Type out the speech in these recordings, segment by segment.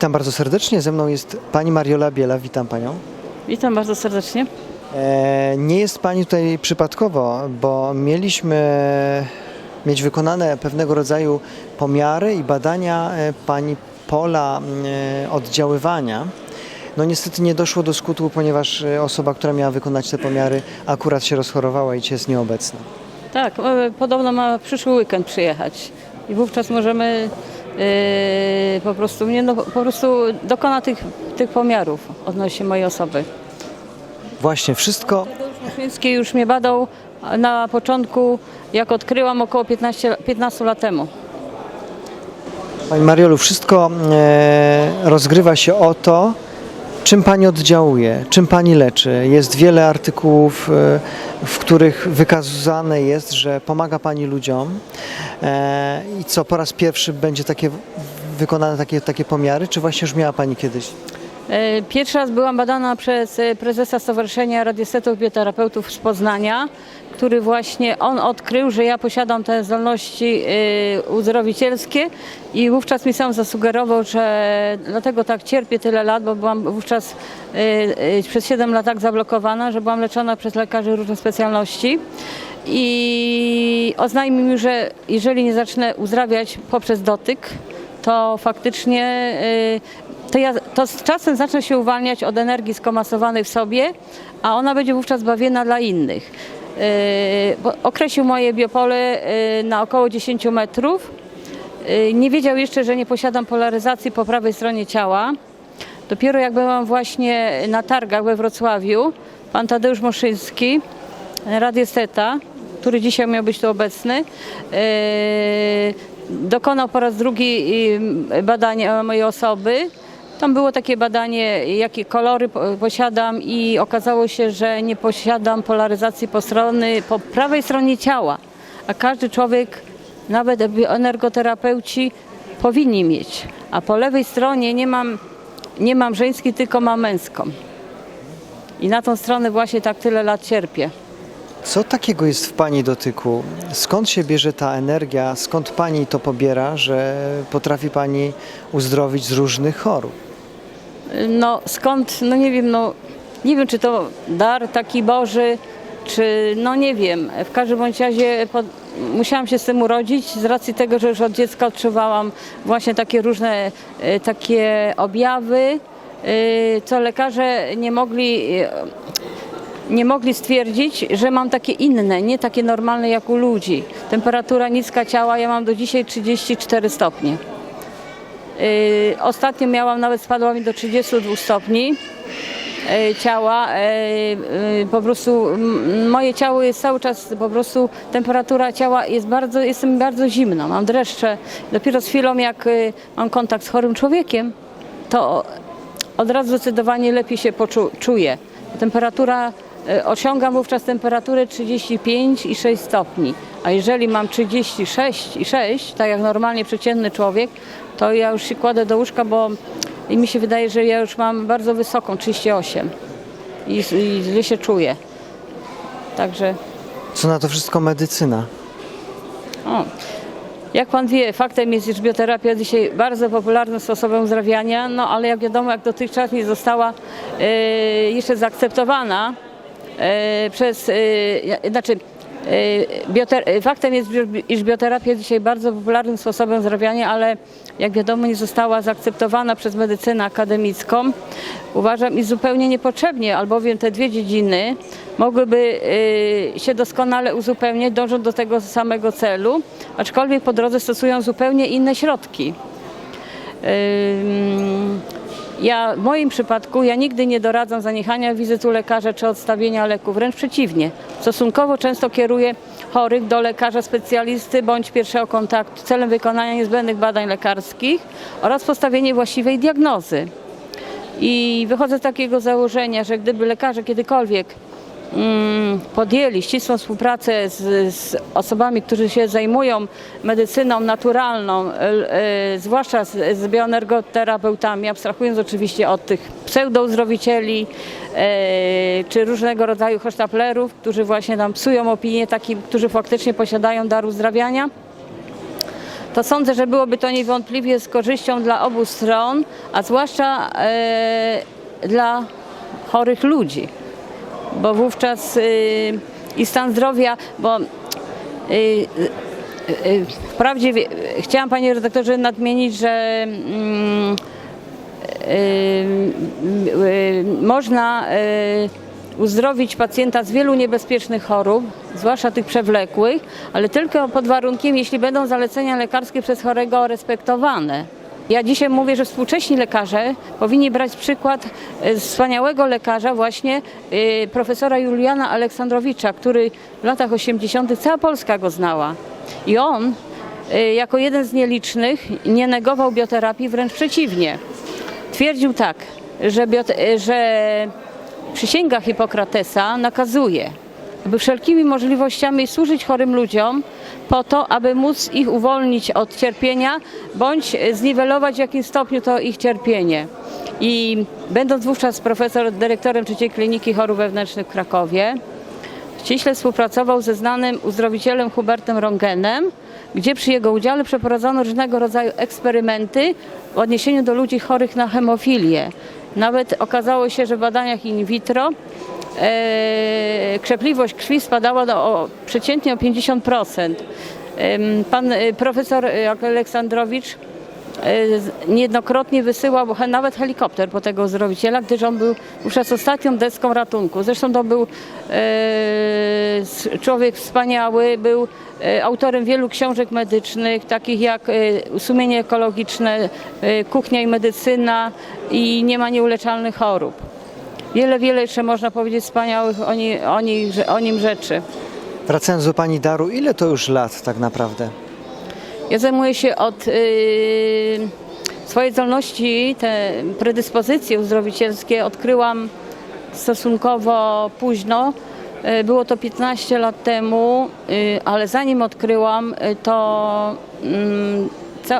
Witam bardzo serdecznie. Ze mną jest pani Mariola Biela. Witam panią. Witam bardzo serdecznie. E, nie jest pani tutaj przypadkowo, bo mieliśmy mieć wykonane pewnego rodzaju pomiary i badania e, pani pola e, oddziaływania. No niestety nie doszło do skutku, ponieważ e, osoba, która miała wykonać te pomiary, akurat się rozchorowała i jest nieobecna. Tak, podobno ma przyszły weekend przyjechać i wówczas możemy po prostu mnie no, po prostu dokona tych, tych pomiarów odnośnie mojej osoby. Właśnie, wszystko Muszyński już mnie badał na początku, jak odkryłam około 15, 15 lat temu. Pani Mariolu, wszystko e, rozgrywa się o to, czym Pani oddziałuje, czym Pani leczy. Jest wiele artykułów, e, w których wykazane jest, że pomaga Pani ludziom. E, I co, po raz pierwszy będzie takie wykonane takie, takie pomiary, czy właśnie już miała Pani kiedyś? E, Pierwszy raz byłam badana przez e, prezesa Stowarzyszenia Radiestetów Bioterapeutów z Poznania, który właśnie on odkrył, że ja posiadam te zdolności e, uzdrowicielskie i wówczas mi sam zasugerował, że dlatego tak cierpię tyle lat, bo byłam wówczas przez 7 lat tak zablokowana, że byłam leczona przez lekarzy różnych specjalności. I oznajmił mi, że jeżeli nie zacznę uzdrawiać poprzez dotyk, to faktycznie to, ja, to z czasem zacznę się uwalniać od energii skomasowanej w sobie, a ona będzie wówczas bawienna dla innych. Y, bo Określił moje biopole y, na około 10 metrów. Y, Nie wiedział jeszcze, że nie posiadam polaryzacji po prawej stronie ciała. Dopiero jak byłam właśnie na targach we Wrocławiu, pan Tadeusz Moszyński, radiesteta, który dzisiaj miał być tu obecny, yy, dokonał po raz drugi yy, badania mojej osoby. Tam było takie badanie, jakie kolory po- posiadam i okazało się, że nie posiadam polaryzacji po, strony, po prawej stronie ciała, a każdy człowiek, nawet energoterapeuci, powinni mieć. A po lewej stronie nie mam, nie mam żeńskiej, tylko mam męską. I na tą stronę właśnie tak tyle lat cierpię. Co takiego jest w Pani dotyku? Skąd się bierze ta energia? Skąd Pani to pobiera, że potrafi Pani uzdrowić z różnych chorób? No skąd, no nie wiem, no nie wiem czy to dar taki Boży, czy no nie wiem. W każdym bądź razie pod, musiałam się z tym urodzić z racji tego, że już od dziecka odczuwałam właśnie takie różne e, takie objawy, e, co lekarze nie mogli e, nie mogli stwierdzić, że mam takie inne, nie takie normalne jak u ludzi. Temperatura niska ciała, ja mam do dzisiaj 34 stopnie. Yy, Ostatnio miałam, nawet spadła mi do 32 stopni yy, ciała. Yy, Po prostu moje ciało jest cały czas, po prostu temperatura ciała jest bardzo, jestem bardzo zimna, mam dreszcze. Dopiero z chwilą jak mam kontakt z chorym człowiekiem, to od razu zdecydowanie lepiej się poczu- czuję. Temperatura, y, osiągam wówczas temperaturę 35 i 6 stopni. A jeżeli mam 36 i 6, tak jak normalnie przeciętny człowiek, to ja już się kładę do łóżka, bo i mi się wydaje, że ja już mam bardzo wysoką, 38 i, i źle się czuję. Także Co na to wszystko medycyna? o. Jak pan wie, faktem jest, iż bioterapia dzisiaj bardzo popularnym sposobem uzdrawiania, no ale jak wiadomo, jak dotychczas nie została e, jeszcze zaakceptowana e, przez, e, ja- znaczy bioter, e, faktem jest, iż bioterapia jest dzisiaj bardzo popularnym sposobem uzdrawiania, ale jak wiadomo nie została zaakceptowana przez medycynę akademicką. Uważam i zupełnie niepotrzebnie, albowiem te dwie dziedziny mogłyby e, się doskonale uzupełniać, dążąc do tego samego celu, aczkolwiek po drodze stosują zupełnie inne środki. Ja w moim przypadku ja nigdy nie doradzam zaniechania wizyt u lekarza czy odstawienia leków, wręcz przeciwnie. Stosunkowo często kieruję chorych do lekarza specjalisty bądź pierwszego kontaktu celem wykonania niezbędnych badań lekarskich oraz postawienia właściwej diagnozy. I wychodzę z takiego założenia, że gdyby lekarze kiedykolwiek podjęli ścisłą współpracę z, z osobami, którzy się zajmują medycyną naturalną, e, zwłaszcza z, z bioenergoterapeutami, abstrahując oczywiście od tych pseudouzdrowicieli e, czy różnego rodzaju hosztaplerów, którzy właśnie nam psują opinię takim, którzy faktycznie posiadają dar uzdrawiania, to sądzę, że byłoby to niewątpliwie z korzyścią dla obu stron, a zwłaszcza e, dla chorych ludzi, bo wówczas y, i stan zdrowia, bo y, y, wprawdzie chciałam Panie redaktorze nadmienić, że mm, można uzdrowić pacjenta z wielu niebezpiecznych chorób, zwłaszcza tych przewlekłych, ale tylko pod warunkiem, jeśli będą zalecenia lekarskie przez chorego respektowane. Ja dzisiaj mówię, że współcześni lekarze powinni brać przykład z wspaniałego lekarza, właśnie y, profesora Juliana Aleksandrowicza, który w latach 80. cała Polska go znała. I on y, jako jeden z nielicznych nie negował bioterapii, wręcz przeciwnie. Twierdził tak, że, że przysięga Hipokratesa nakazuje, aby wszelkimi możliwościami służyć chorym ludziom po to, aby móc ich uwolnić od cierpienia bądź zniwelować w jakimś stopniu to ich cierpienie. I będąc wówczas profesor, dyrektorem trzeciej kliniki chorób wewnętrznych w Krakowie, ściśle współpracował ze znanym uzdrowicielem Hubertem Rongenem, gdzie przy jego udziale przeprowadzono różnego rodzaju eksperymenty w odniesieniu do ludzi chorych na hemofilię. Nawet okazało się, że w badaniach in vitro krzepliwość krwi spadała do, o, przeciętnie o 50%. Em, Pan e, profesor e, Aleksandrowicz e, niejednokrotnie wysyłał nawet helikopter po tego uzdrowiciela, gdyż on był wówczas ostatnią deską ratunku. Zresztą to był e, człowiek wspaniały, był e, autorem wielu książek medycznych, takich jak e, Sumienie ekologiczne, e, Kuchnia i medycyna i Nie ma nieuleczalnych chorób. Wiele, wiele jeszcze można powiedzieć wspaniałych o, ni, o, nich, o nim rzeczy. Wracając do pani Daru, ile to już lat tak naprawdę? Ja zajmuję się od y, swojej zdolności, te predyspozycje uzdrowicielskie odkryłam stosunkowo późno. Y, Było to 15 lat temu, y, ale zanim odkryłam, y, to mm,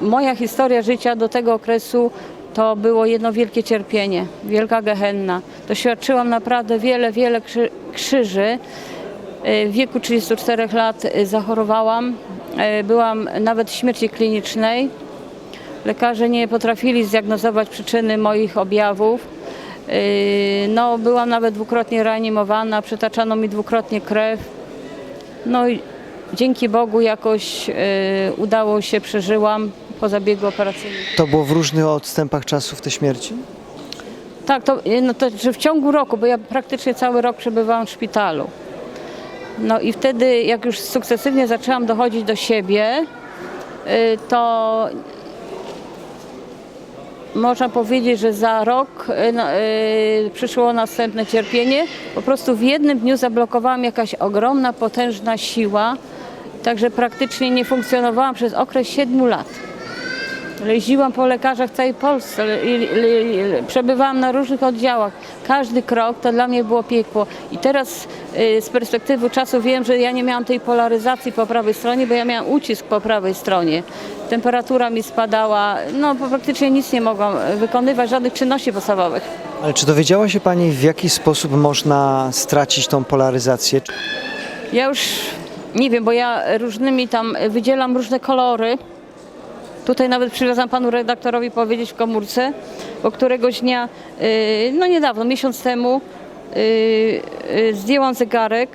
moja historia życia do tego okresu to było jedno wielkie cierpienie, wielka gehenna. Doświadczyłam naprawdę wiele, wiele krzy- krzyży. W wieku 34 lat y, zachorowałam. Y, Byłam nawet w śmierci klinicznej. Lekarze nie potrafili zdiagnozować przyczyny moich objawów. No, byłam nawet dwukrotnie reanimowana, przetaczano mi dwukrotnie krew. No i dzięki Bogu jakoś udało się, przeżyłam po zabiegu operacyjnym. To było w różnych odstępach czasu w tej śmierci? Tak, to, no to że w ciągu roku, bo ja praktycznie cały rok przebywałam w szpitalu. No i wtedy, jak już sukcesywnie zaczęłam dochodzić do siebie, y, to można powiedzieć, że za rok y, no, y, przyszło następne cierpienie. Po prostu w jednym dniu zablokowała mnie jakaś ogromna, potężna siła, także praktycznie nie funkcjonowałam przez okres 7 lat. Jeździłam po lekarzach w całej Polsce, przebywałam na różnych oddziałach. Każdy krok to dla mnie było piekło. I teraz y, z perspektywy czasu wiem, że ja nie miałam tej polaryzacji po prawej stronie, bo ja miałam ucisk po prawej stronie. Temperatura mi spadała, no praktycznie nic nie mogłam wykonywać, żadnych czynności podstawowych. Ale czy dowiedziała się pani, w jaki sposób można stracić tą polaryzację? Ja już nie wiem, bo ja różnymi tam wydzielam różne kolory. Tutaj nawet przywiozłam panu redaktorowi powiedzieć w komórce, bo któregoś dnia, yy, no niedawno, miesiąc temu, yy, yy, zdjęłam zegarek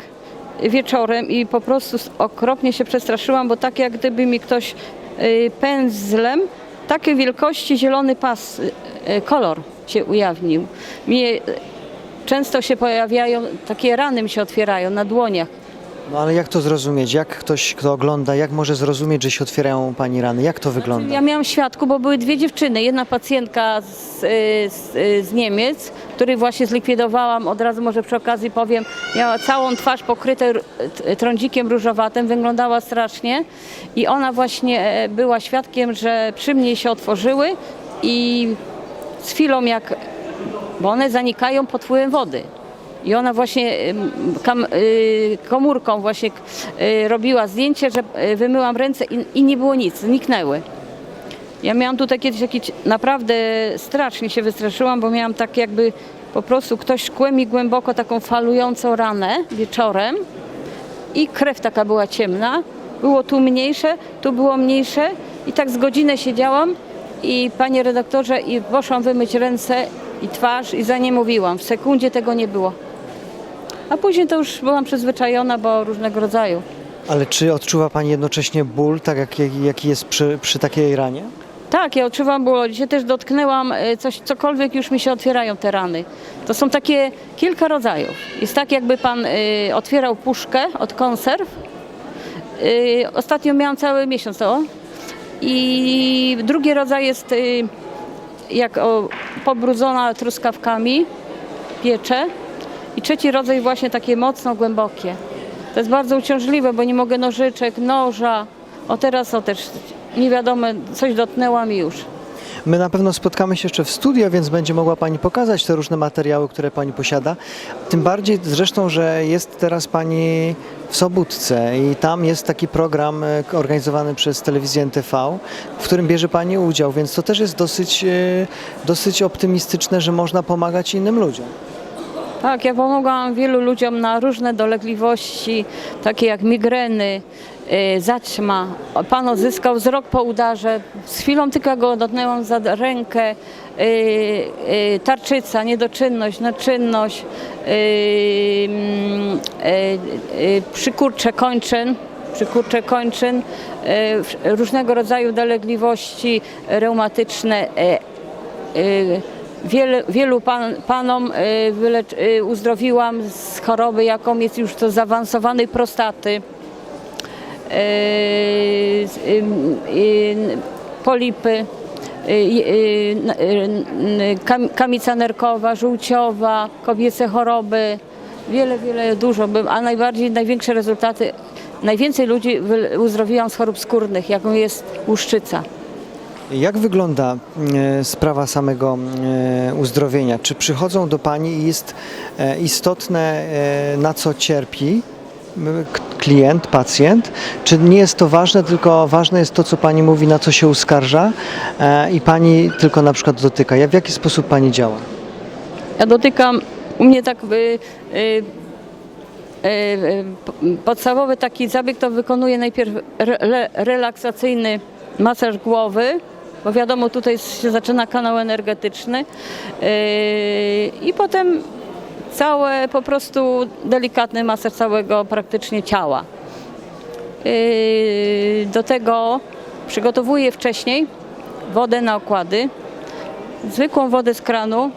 wieczorem i po prostu okropnie się przestraszyłam, bo tak jak gdyby mi ktoś pędzlem takiej wielkości zielony pas, kolor się ujawnił. Mnie często się pojawiają, takie rany mi się otwierają na dłoniach. No ale jak to zrozumieć? Jak ktoś, kto ogląda, jak może zrozumieć, że się otwierają pani rany? Jak to wygląda? Ja miałam świadku, bo były dwie dziewczyny. Jedna pacjentka z, y, z, y, z Niemiec, której właśnie zlikwidowałam, od razu może przy okazji powiem, miała całą twarz pokrytą trądzikiem różowatym, wyglądała strasznie i ona właśnie e, była świadkiem, że przy mnie się otworzyły i z chwilą jak, bo one zanikają pod wpływem wody. I ona właśnie kam, y, komórką właśnie y, robiła zdjęcie, że y, wymyłam ręce i, i nie było nic, zniknęły. Ja miałam tutaj kiedyś jakiś, naprawdę strasznie się wystraszyłam, bo miałam tak jakby po prostu ktoś szkłem mi głęboko taką falującą ranę wieczorem i krew taka była ciemna. Było tu mniejsze, tu było mniejsze I tak z godzinę siedziałam i panie redaktorze i poszłam wymyć ręce i twarz i za nie mówiłam. W sekundzie tego nie było. A później to już byłam przyzwyczajona, bo różnego rodzaju. Ale czy odczuwa Pani jednocześnie ból, tak jak, jaki jest przy, przy takiej ranie? Tak, ja odczuwam ból. Dzisiaj też dotknęłam y, coś, cokolwiek już mi się otwierają te rany. To są takie kilka rodzajów. Jest tak, jakby pan y, otwierał puszkę od konserw. Y, ostatnio miałam cały miesiąc to. I drugi rodzaj jest y, jak o, pobrudzona truskawkami, piecze. I trzeci rodzaj właśnie takie mocno głębokie. To jest bardzo uciążliwe, bo nie mogę nożyczek, noża. O teraz o też nie wiadomo, coś dotknęłam i już. My na pewno spotkamy się jeszcze w studio, więc będzie mogła Pani pokazać te różne materiały, które Pani posiada. Tym bardziej zresztą, że jest teraz Pani w Sobótce i tam jest taki program e, organizowany przez telewizję NTV, w którym bierze Pani udział, więc to też jest dosyć, e, dosyć optymistyczne, że można pomagać innym ludziom. Tak, ja pomogłam wielu ludziom na różne dolegliwości, takie jak migreny, y, zaćma. Pan odzyskał wzrok po udarze. Z chwilą tylko go dotknęłam za rękę. Y, y, tarczyca, niedoczynność, naczynność, y, mm, przykurcze kończyn, przykurcze kończyn, różnego rodzaju dolegliwości reumatyczne, Wielu pan, panom y, wylecz, y, uzdrowiłam z choroby, jaką jest już to zaawansowanej prostaty, polipy, kamica nerkowa, żółciowa, kobiece choroby. Wiele, wiele, dużo, a najbardziej, największe rezultaty, najwięcej ludzi uzdrowiłam z chorób skórnych, jaką jest łuszczyca. Jak wygląda e, sprawa samego e, uzdrowienia? Czy przychodzą do Pani i jest e, istotne, na co cierpi klient, pacjent? Czy nie jest to ważne, tylko ważne jest to, co Pani mówi, na co się uskarża i Pani tylko na przykład dotyka? W jaki sposób Pani działa? Ja dotykam, u mnie tak y, y, y, y, podstawowy taki zabieg to wykonuję najpierw re, re, relaksacyjny masaż głowy, bo wiadomo tutaj się zaczyna kanał energetyczny y, i potem całe po prostu delikatny masaż całego praktycznie ciała. Y, Do tego przygotowuję wcześniej wodę na okłady, zwykłą wodę z kranu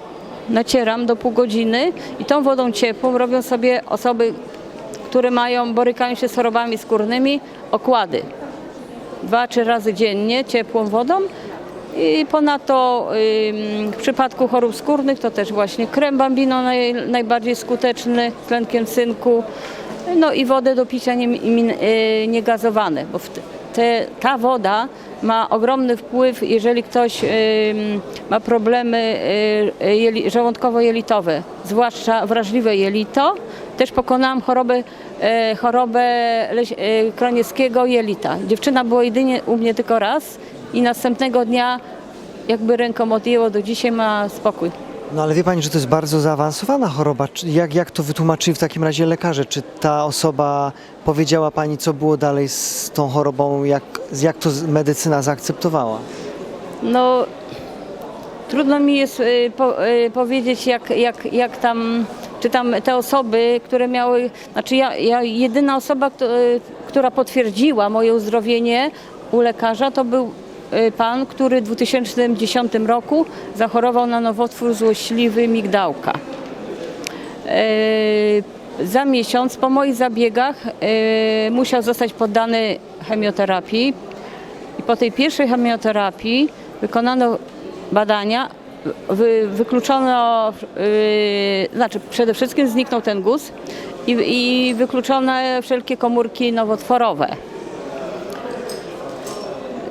nacieram do pół godziny i tą wodą ciepłą robią sobie osoby, które mają, borykają się z chorobami skórnymi, okłady. Dwa, trzy razy dziennie ciepłą wodą ponadto w przypadku chorób skórnych to też właśnie krem bambino naj, najbardziej skuteczny tlenkiem cynku, no i wodę do picia nie, niegazowane, bo te, ta woda ma ogromny wpływ, jeżeli ktoś ma problemy y, jeli, żołądkowo-jelitowe, zwłaszcza wrażliwe jelito. Też pokonałam chorobę, e, chorobę e, kronieckiego jelita. Dziewczyna była jedynie u mnie tylko raz i następnego dnia jakby ręką odjęło, do dzisiaj ma spokój. No ale wie Pani, że to jest bardzo zaawansowana choroba. Czy- Jak, jak to wytłumaczyli w takim razie lekarze? Czy ta osoba powiedziała Pani, co było dalej z tą chorobą? Jak, jak to z- medycyna zaakceptowała? No, trudno mi jest y, po, y, powiedzieć, jak, jak, jak tam, czy tam te osoby, które miały, znaczy ja, ja jedyna osoba, kto- y, która potwierdziła moje uzdrowienie u lekarza, to był pan, który w 2010 roku zachorował na nowotwór złośliwy migdałka. E, Za miesiąc po moich zabiegach e, musiał zostać poddany chemioterapii i po tej pierwszej chemioterapii wykonano badania, wy, wykluczono, e, znaczy przede wszystkim zniknął ten guz i, i wykluczone wszelkie komórki nowotworowe.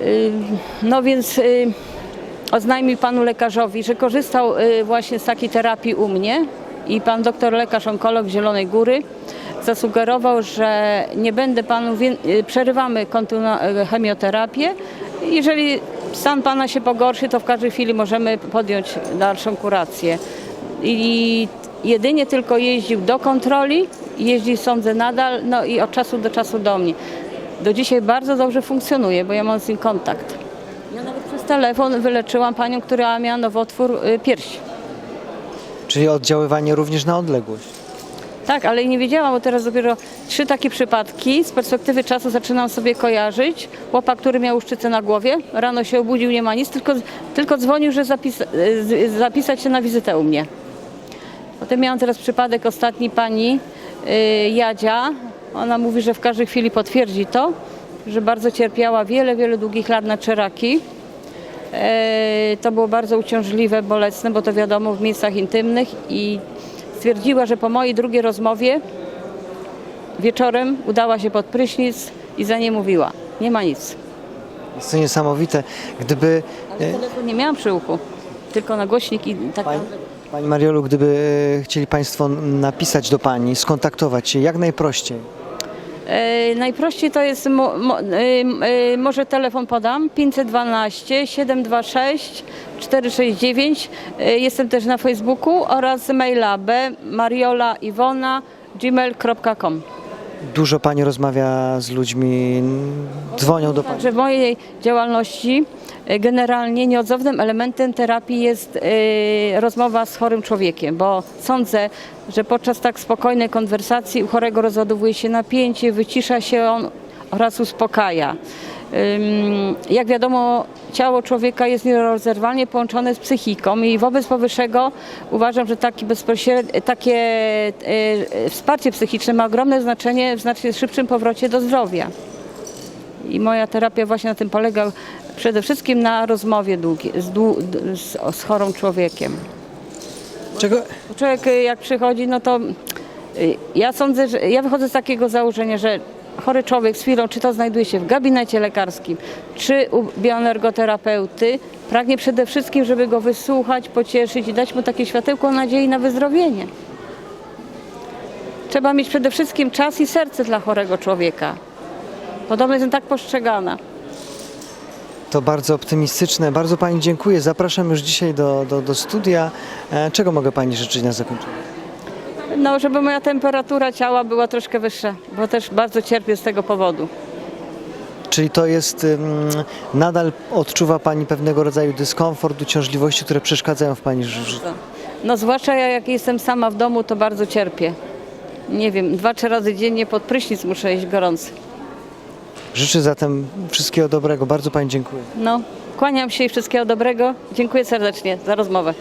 Y, No więc y, oznajmił panu lekarzowi, że korzystał y, właśnie z takiej terapii u mnie i pan doktor lekarz onkolog Zielonej Góry zasugerował, że nie będę panu, przerywamy chemioterapię. Jeżeli stan pana się pogorszy, to w każdej chwili możemy podjąć dalszą kurację. I jedynie tylko jeździł do kontroli, jeździ sądzę nadal, no i od czasu do czasu do mnie. Do dzisiaj bardzo dobrze funkcjonuje, bo ja mam z nim kontakt. telefon wyleczyłam panią, która miała nowotwór y, piersi. Czyli oddziaływanie również na odległość. Tak, ale nie wiedziałam, bo teraz dopiero trzy takie przypadki. Z perspektywy czasu zaczynam sobie kojarzyć. Chłopak, który miał łuszczycę na głowie, rano się obudził, nie ma nic, tylko, tylko dzwonił, że zapis, z- zapisać się na wizytę u mnie. Potem miałam teraz przypadek ostatni pani y, Jadzia. Ona mówi, że w każdej chwili potwierdzi to, że bardzo cierpiała wiele, wiele długich lat na czeraki. E, To było bardzo uciążliwe, bolesne, bo to wiadomo w miejscach intymnych i stwierdziła, że po mojej drugiej rozmowie wieczorem udała się pod prysznic i za nie mówiła. Nie ma nic. Jest to niesamowite. Gdyby Ale telefon nie miałam przy uchu, tylko na głośnik i tak. Pani, Pani Mariolu, gdyby e, chcieli Państwo napisać do Pani, skontaktować się jak najprościej, E, najprościej to jest, e, e, może telefon podam, 512 726 469. E, jestem też na Facebooku oraz maila b mariolaiwona gmail.com. dużo Pani rozmawia z ludźmi, dzwonią do Pani. Także w mojej działalności e, generalnie nieodzownym elementem terapii jest e, rozmowa z chorym człowiekiem, bo sądzę, że podczas tak spokojnej konwersacji u chorego rozładowuje się napięcie, wycisza się on oraz uspokaja. Jak wiadomo, ciało człowieka jest nierozerwalnie połączone z psychiką i wobec powyższego uważam, że taki takie e, wsparcie psychiczne ma ogromne znaczenie w znacznie szybszym powrocie do zdrowia. I moja terapia właśnie na tym polega przede wszystkim na rozmowie z, dłu- z, z chorym człowiekiem. Czego, Człowiek jak przychodzi, no to y, ja sądzę, że ja wychodzę z takiego założenia, że chory człowiek z chwilą, czy to znajduje się w gabinecie lekarskim, czy u bioenergoterapeuty, pragnie przede wszystkim, żeby go wysłuchać, pocieszyć i dać mu takie światełko nadziei na wyzdrowienie. Trzeba mieć przede wszystkim czas i serce dla chorego człowieka. Podobno jestem tak postrzegana. to bardzo optymistyczne. Bardzo Pani dziękuję. Zapraszam już dzisiaj do, do, do studia. E, Czego mogę Pani życzyć na zakończenie? No, żeby moja temperatura ciała była troszkę wyższa, bo też bardzo cierpię z tego powodu. Czyli to jest, nadal odczuwa Pani pewnego rodzaju dyskomfort, uciążliwości, które przeszkadzają w Pani ży- życiu? No zwłaszcza ja jak jestem sama w domu, to bardzo cierpię. Nie wiem, dwa, trzy razy dziennie pod prysznic muszę iść gorący. Życzę zatem wszystkiego dobrego. Bardzo Pani dziękuję. No, kłaniam się i wszystkiego dobrego. Dziękuję serdecznie za rozmowę.